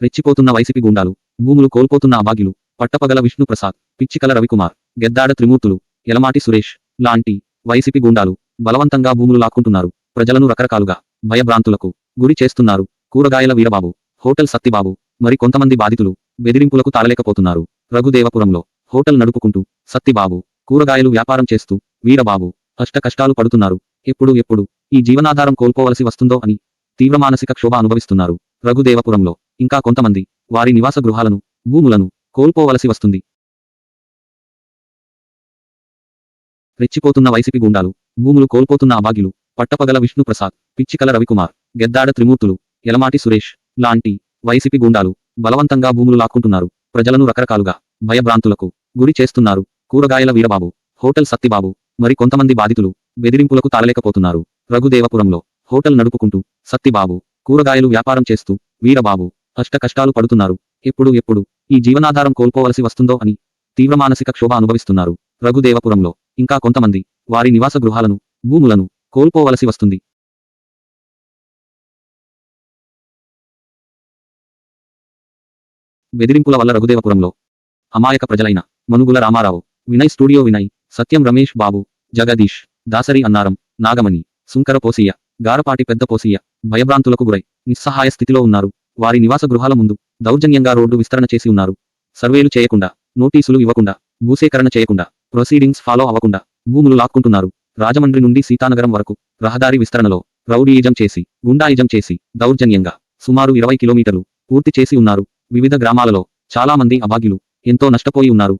రెచ్చిపోతున్న YCP గుండాలు భూములు కోల్పోతున్న అభాగ్యులు పట్టపగల విష్ణుప్రసాద్ పిచ్చికల రవికుమార్ గెద్దాడ త్రిమూర్తులు ఎలమాటి సురేష్ లాంటి వైసీపీ గుండాలు బలవంతంగా భూములు లాక్కుంటున్నారు. ప్రజలను రకరకాలుగా భయభ్రాంతులకు గురి చేస్తున్నారు కూరగాయల వీరబాబు హోటల్ సత్తిబాబు మరి కొంతమంది బాధితులు బెదిరింపులకు తాళలేకపోతున్నారు. రఘుదేవపురంలో హోటల్ నడుపుకుంటూ సత్తిబాబు కూరగాయలు వ్యాపారం చేస్తూ వీరబాబు కష్ట కష్టాలు పడుతున్నారు. ఎప్పుడు ఎప్పుడు ఈ జీవనాధారం కోల్పోవలసి వస్తుందో అని తీవ్ర మానసిక క్షోభ అనుభవిస్తున్నారు రఘుదేవపురంలో. ఇంకా కొంతమంది వారి నివాస గృహాలను భూములను కోల్పోవలసి వస్తుంది. రెచ్చిపోతున్న వైసీపీ గుండాలు భూములు కోల్పోతున్న అభాగ్యులు పట్టపగల విష్ణుప్రసాద్ పిచ్చికల రవికుమార్ గెద్దాడ త్రిమూర్తులు ఎలమాటి సురేష్ లాంటి వైసీపీ గుండాలు బలవంతంగా భూములు లాక్కుంటున్నారు. ప్రజలను రకరకాలుగా భయభ్రాంతులకు గురి చేస్తున్నారు. కూరగాయల వీరబాబు హోటల్ సత్తిబాబు మరి కొంతమంది బాధితులు బెదిరింపులకు తాళలేకపోతున్నారు. రఘుదేవపురంలో హోటల్ నడుపుకుంటూ సత్తిబాబు కూరగాయలు వ్యాపారం చేస్తూ వీరబాబు అష్ట కష్టాలు పడుతున్నారు. ఎప్పుడు ఎప్పుడు ఈ జీవనాధారం కోల్పోవలసి వస్తుందో అని తీవ్ర మానసిక క్షోభ అనుభవిస్తున్నారు. రఘుదేవపురంలో ఇంకా కొంతమంది వారి నివాస గృహాలను భూములను కోల్పోవలసి వస్తుంది. బెదిరింపుల వల్ల రఘుదేవపురంలో అమాయక ప్రజలైన మనుగుల రామారావు వినయ్ స్టూడియో వినయ్ సత్యం రమేష్ బాబు జగదీష్ దాసరి అన్నారం నాగమణి సుంకర పోసియ గారపాటి పెద్ద పోసియ భయభ్రాంతులకు గురై నిస్సహాయ స్థితిలో ఉన్నారు. వారి నివాస గృహాల ముందు దౌర్జన్యంగా రోడ్డు విస్తరణ చేసి ఉన్నారు. సర్వేలు చేయకుండా నోటీసులు ఇవ్వకుండా భూసేకరణ చేయకుండా ప్రొసీడింగ్స్ ఫాలో అవ్వకుండా భూములు లాక్కుంటున్నారు. రాజమండ్రి నుండి సీతానగరం వరకు రహదారి విస్తరణలో రౌడీయిజం చేసి గుండాయిజం చేసి దౌర్జన్యంగా సుమారు ఇరవై కిలోమీటర్లు పూర్తి చేసి ఉన్నారు. వివిధ గ్రామాలలో చాలా మంది అభాగ్యులు ఎంతో నష్టపోయి ఉన్నారు.